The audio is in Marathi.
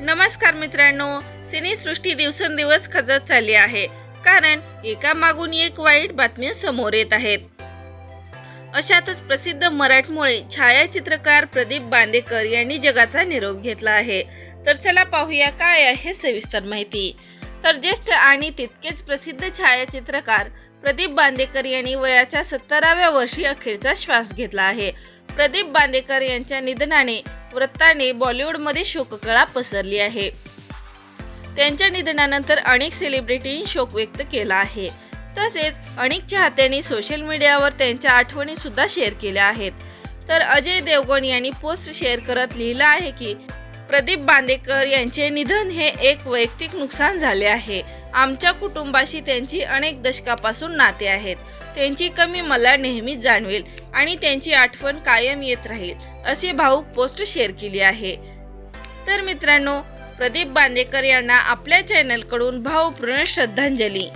नमस्कार मित्रांनो सिनेसृष्टी दिवसेंदिवस खचत चालली आहे. कारण एका मागून एक वाईट बातम्या समोर येत आहेत. अशातच प्रसिद्ध मराठमोळे छायाचित्रकार प्रदीप बांदेकर यांनी जगाचा निरोप घेतला आहे. तर चला पाहूया काय आहे सविस्तर माहिती. तर ज्येष्ठ आणि तितकेच प्रसिद्ध छायाचित्रकार प्रदीप बांदेकर यांनी वयाच्या सत्तराव्या वर्षी अखेरचा श्वास घेतला आहे. प्रदीप बांदेकर यांच्या निधनाने वृत्ताने बॉलिवूडमध्ये शोककळा पसरली आहे. त्यांच्या निधनानंतर अनेक सेलिब्रिटींनी शोक व्यक्त केला आहे. तसेच अनेक चाहत्यांनी सोशल मीडियावर त्यांच्या आठवणी सुद्धा शेअर केल्या आहेत. तर अजय देवगण यांनी पोस्ट शेअर करत लिहिलं आहे की प्रदीप बांदेकर यांचे निधन हे एक वैयक्तिक नुकसान झाले आहे. आमच्या कुटुंबाशी त्यांची अनेक दशकापासून नाते आहेत. त्यांची कमी मला नेहमीच जाणवेल आणि त्यांची आठवण कायम येत राहील असे भाऊक पोस्ट शेअर केली आहे. तर मित्रांनो प्रदीप बांदेकर यांना आपल्या चॅनलकडून भावपूर्ण श्रद्धांजली.